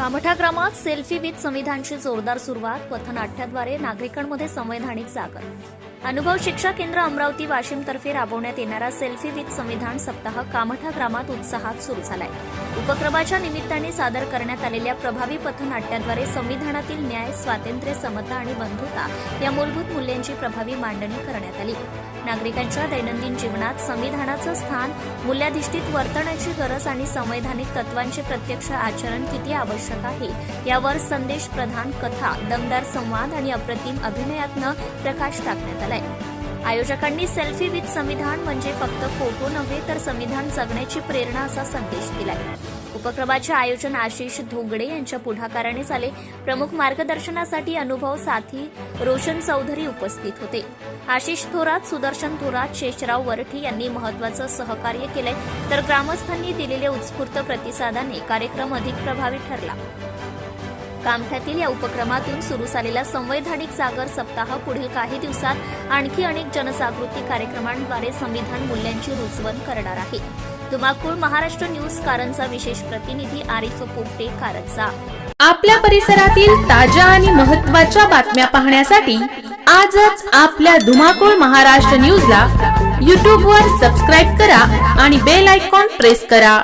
कामठा ग्रामात selfie with संविधानची जोरदार सुरुवात पथनाट्याद्वारे नागरिकांमध्ये संवैधानिक जागर अनुभव शिक्षा केंद्र अमरावती वाशिम तर्फे राबवण्यात येणारा सेल्फी विथ संविधान सप्ताह कामठा ग्रामात उत्साहात सुरू झालाय. उपक्रमाच्या निमित्ताने सादर करण्यात आलेल्या प्रभावी पथनाट्याद्वारे संविधानातील न्याय स्वातंत्र्य समता आणि बंधुता या मूलभूत मूल्यांची प्रभावी मांडणी करण्यात आली. नागरिकांच्या दैनंदिन जीवनात संविधानाचं स्थान मूल्याधिष्ठित वर्तनाची गरज आणि संवैधानिक तत्वांचे प्रत्यक्ष आचरण किती आवश्यक आहे यावर संदेश प्रधान कथा दमदार संवाद आणि अप्रतिम अभिनयातनं प्रकाश टाकण्यात आलाय आयोजकांनी सेल्फी विथ संविधान म्हणजे फक्त फोटो नव्हे तर संविधान जगण्याची प्रेरणा असा संदेश दिलाय. उपक्रमाचे आयोजन आशिष धोगडे यांच्या पुढाकाराने झाले. प्रमुख मार्गदर्शनासाठी अनुभव साथी रोशन चौधरी उपस्थित होते. आशिष थोरात सुदर्शन थोरात शेषराव वरठी यांनी महत्वाचं सहकार्य केलंय. तर ग्रामस्थांनी दिलेल्या उत्स्फूर्त प्रतिसादाने कार्यक्रम अधिक प्रभावी ठरला. कामठ्यातील या उपक्रमातून सुरू झालेला संवैधानिक जागर सप्ताह पुढील काही दिवसात आणखी अनेक जनजागृती कार्यक्रमांद्वारे संविधान मूल्यांची रुजवण करणार आहे. धुमाकूळ महाराष्ट्र न्यूज कारंजा विशेष प्रतिनिधी आरिफ पोपटे कारंजा. आपल्या परिसरातील ताज्या आणि महत्त्वाच्या बातम्या पाहण्यासाठी आजच आपल्या धुमाकूळ महाराष्ट्र न्यूजला यूट्यूबवर सबस्क्राईब करा आणि बेल आयकॉन प्रेस करा.